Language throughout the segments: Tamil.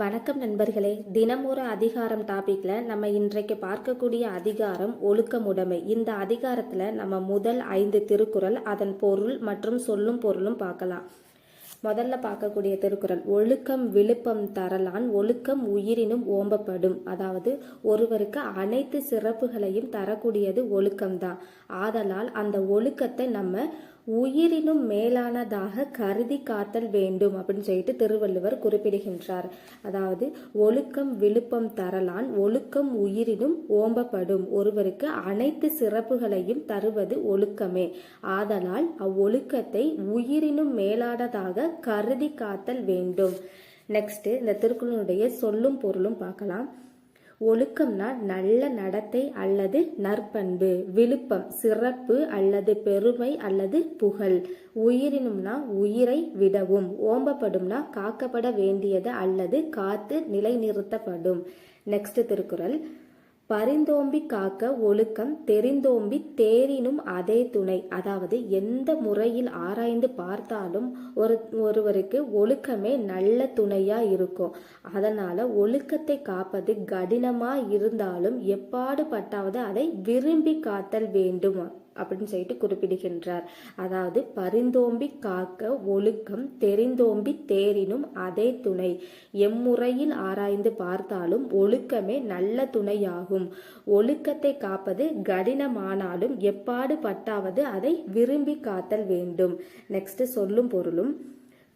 வணக்கம் நண்பர்களே. தினமொரு அதிகாரம் டாபிக்ல நம்ம இன்றைக்கு பார்க்கக்கூடிய அதிகாரம் ஒழுக்கமுடைமை இந்த அதிகாரத்துல நம்ம முதல் ஐந்து திருக்குறள் அதன் பொருள் மற்றும் சொல்லும் பொருளும் பார்க்கலாம். முதல்ல பார்க்கக்கூடிய திருக்குறள் ஒழுக்கம் விழுப்பம் தரலான் ஒழுக்கம் உயிரினும் ஓம்பப்படும். அதாவது ஒருவருக்கு அனைத்து சிறப்புகளையும் தரக்கூடியது ஒழுக்கம்தான். ஆதலால் அந்த ஒழுக்கத்தை நம்ம உயிரினும் மேலானதாக கருதி காத்தல் வேண்டும் அப்படின்னு சொல்லிட்டு திருவள்ளுவர் குறிப்பிடுகின்றார். அதாவது ஒழுக்கம் விழுப்பம் தரலான் ஒழுக்கம் உயிரினும் ஓம்பப்படும். ஒருவருக்கு அனைத்து சிறப்புகளையும் தருவது ஒழுக்கமே. ஆதலால் அவ்வொழுக்கத்தை உயிரினும் மேலானதாக கருதி காத்தல் வேண்டும். நெக்ஸ்ட் இந்த திருக்குறளுடைய சொல்லும் பொருளும் பார்க்கலாம். ஒழுக்கம்னா நல்ல நடத்தை அல்லது நற்பண்பு விழுப்பம் சிறப்பு அல்லது பெருமை அல்லது புகழ். உயிரினும்னா உயிரை விடவும் ஓம்பப்படும்னா காக்கப்பட வேண்டியது அல்லது காத்து நிலைநிறுத்தப்படும். நெக்ஸ்ட் திருக்குறள். பரிந்தோம்பி காக்க ஒழுக்கம் தெரிந்தோம்பி தேரினும் அதே துணை. அதாவது எந்த முறையில் ஆராய்ந்து பார்த்தாலும் ஒரு ஒருவருக்கு ஒழுக்கமே நல்ல துணையா இருக்கும். அதனால ஒழுக்கத்தை காப்பது கடினமா இருந்தாலும் எப்பாடு பட்டாவது அதை விரும்பி காத்தல் வேண்டும்? அப்படின்னு சொல்லிட்டு குறிப்பிடுகின்றார். அதாவது பரிந்தோம்பி காக்க ஒழுக்கம் தெரிந்தோம்பி தேரினும் அதே துணை. எம்முறையில் ஆராய்ந்து பார்த்தாலும் ஒழுக்கமே நல்ல துணையாகும். ஒழுக்கத்தை காப்பது கடினமானாலும் எப்பாடு பட்டாவது அதை விரும்பி காத்தல் வேண்டும். நெக்ஸ்ட் சொல்லும் பொருளும்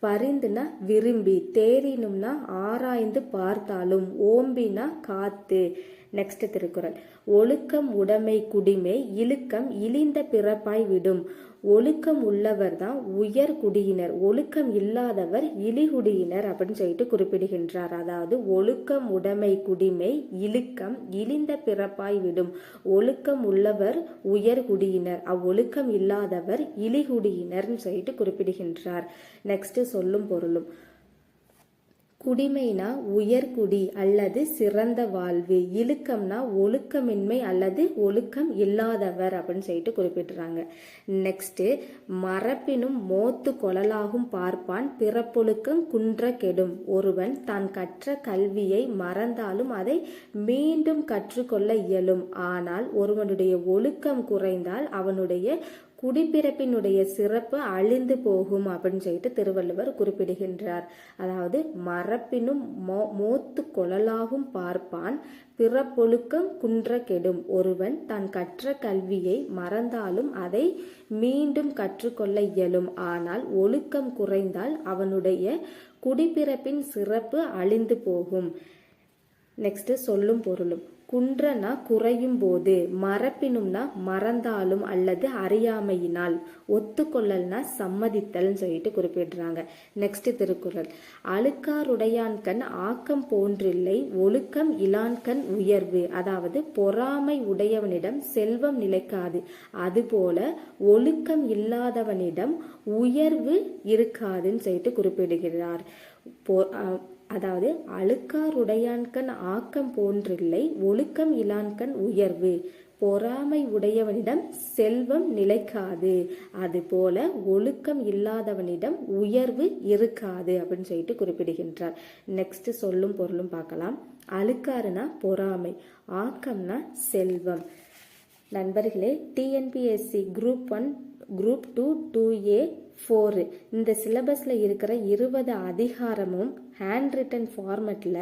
பரிந்துனா விரும்பி தேரினும்னா ஆராய்ந்து பார்த்தாலும் ஓம்பினா காத்து. நெக்ஸ்ட் திருக்குறள். ஒழுக்கம் உடைமை குடிமை இழுக்கம் இழிந்த பிறப்பாய் விடும். ஒழுக்கம் உள்ளவர் தான் உயர் குடியினர் ஒழுக்கம் இல்லாதவர் இழிகுடியினர் அப்படின்னு சொல்லிட்டு குறிப்பிடுகின்றார். அதாவது ஒழுக்கம் உடைமை குடிமை இழுக்கம் இழிந்த பிறப்பாய் விடும். ஒழுக்கம் உள்ளவர் உயர் குடியினர் அவ்வொழுக்கம் இல்லாதவர் இழிகுடியினர்னு சொல்லிட்டு குறிப்பிடுகின்றார். நெக்ஸ்ட் சொல்லும் பொருளும். குடிமைனா உயர்குடி அல்லது சிறந்த வாழ்வு இழுக்கம்னா ஒழுக்கமின்மை அல்லது ஒழுக்கம் இல்லாதவர் அப்படின்னு சொல்லிட்டு குறிப்பிட்டுறாங்க நெக்ஸ்ட்டு மரப்பினும் மோத்து கொழலாகும் பார்ப்பான் பிறப்பொழுக்கம் குன்ற கெடும் ஒருவன் தான் கற்ற கல்வியை மறந்தாலும் அதை மீண்டும் கற்றுக்கொள்ள இயலும். ஆனால் ஒருவனுடைய ஒழுக்கம் குறைந்தால் அவனுடைய குடிப்பிறப்பினுடைய சிறப்பு அழிந்து போகும் அப்படின்னு சொல்லிட்டு திருவள்ளுவர் குறிப்பிடுகின்றார். அதாவது மரப்பினும் மோ மோத்து கொழலாகும் பார்ப்பான் பிறப்பொழுக்கம் குன்ற கெடும் ஒருவன் தான் கற்ற கல்வியை மறந்தாலும் அதை மீண்டும் கற்றுக்கொள்ள இயலும். ஆனால் ஒழுக்கம் குறைந்தால் அவனுடைய குடிப்பிறப்பின் சிறப்பு அழிந்து போகும். நெக்ஸ்ட் சொல்லும் பொருளும். குன்றனா குறையும் போது மறப்பினும்னா மறந்தாலும் அல்லது அறியாமையினால். ஒத்துக்கொள்ளல்னா சம்மதித்தல்னு சொல்லிட்டு குறிப்பிடுறாங்க. நெக்ஸ்ட் திருக்குறள். அழுக்காருடையான்கண் ஆக்கம் போன்றில்லை ஒழுக்கம் இலான்கண் உயர்வு. அதாவது பொறாமை உடையவனிடம் செல்வம் நிலைக்காது. அதுபோல ஒழுக்கம் இல்லாதவனிடம் உயர்வு இருக்காதுன்னு சொல்லிட்டு குறிப்பிடுகிறார். அதாவது அழுக்காருடையான்கண் ஆக்கம் போன்றில்லை ஒழுக்கம் இலான்கண் உயர்வு. பொறாமை உடையவனிடம் செல்வம் நிலைக்காது. அதுபோல ஒழுக்கம் இல்லாதவனிடம் உயர்வு இருக்காது அப்படின்னு சொல்லிட்டு குறிப்பிடுகின்றார். நெக்ஸ்ட் சொல்லும் பொருளும் பார்க்கலாம். அழுக்காருனா பொறாமை ஆக்கம்னா செல்வம். நண்பர்களே TNPSC group one group two two A four இந்த சிலபஸில் இருக்கிற இருபது அதிகாரமும் ஹேண்ட் ரிட்டன் ஃபார்மெட்டில்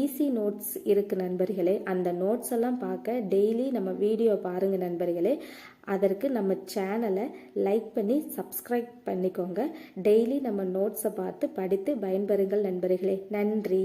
ஈஸி நோட்ஸ் இருக்குது நண்பர்களே. அந்த நோட்ஸ் எல்லாம் பார்க்க டெய்லி நம்ம வீடியோ பாருங்கள் நண்பர்களே. அதற்கு நம்ம சேனலை லைக் பண்ணி சப்ஸ்கிரைப் பண்ணிக்கோங்க. டெய்லி நம்ம நோட்ஸை பார்த்து படித்து பயன்பெறுங்கள் நண்பர்களே. நன்றி.